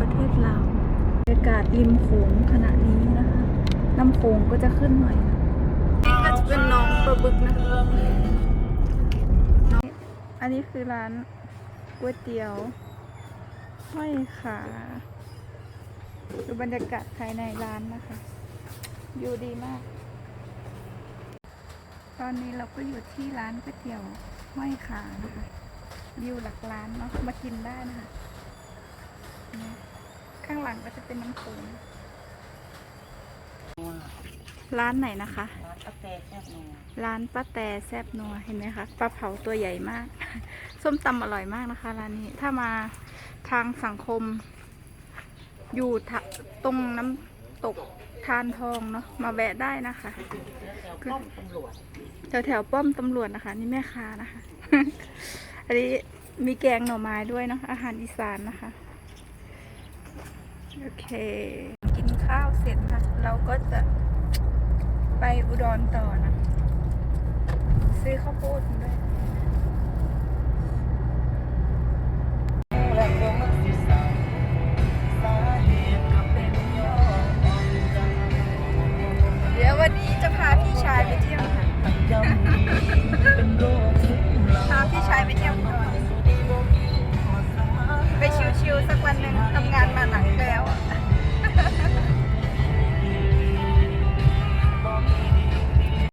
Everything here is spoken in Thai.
ประเทศลาวบรรยากาศริมโขงขณะนี้นะคะน้ำโขงก็จะขึ้นหน่อยนะนี่ก็จะเป็นน้องประบึกนะคะอันนี้คือร้านก๋วยเตี๋ยวห้อยขาดูบรรยากาศภายในร้านนะคะอยู่ดีมาก ตอนนี้เราก็อยู่ที่ร้านก๋วยเตี๋ยวห้อยขานะคะวิวหลักร้านเนาะมากินได้นะคะ นี่ข้างหลังก็จะเป็นน้ำโขงร้านไหนนะคะ ร้านกาแฟแซ่บนัวร้านป้าแต่แซบนัวเห็นไหมคะปลาเผาตัวใหญ่มาก ส้มตำอร่อยมากนะคะร้านนี้ถ้ามาทางสังคม อยู่ทะตรงน้ำตกทานทองเนาะมาแวะได้นะคะแถวๆป้อมตำรวจแถวแถวๆป้อมตำรวจนะคะ นี่แม่ค้านะคะ อันนี้มีแกงหน่อไม้ด้วยเนาะอาหารอีสานนะคะ โอเค กินข้าวเสร็จค่ะเราก็จะไปอุดรต่อนะ ซื้อข้าวโพดด้วยเดี๋ยววันนี้จะพาพี่ชายไปเที่ยวค่ะพาพี่ชายไปเที่ยวอุดรไปชิวๆสักวันหนึ่ง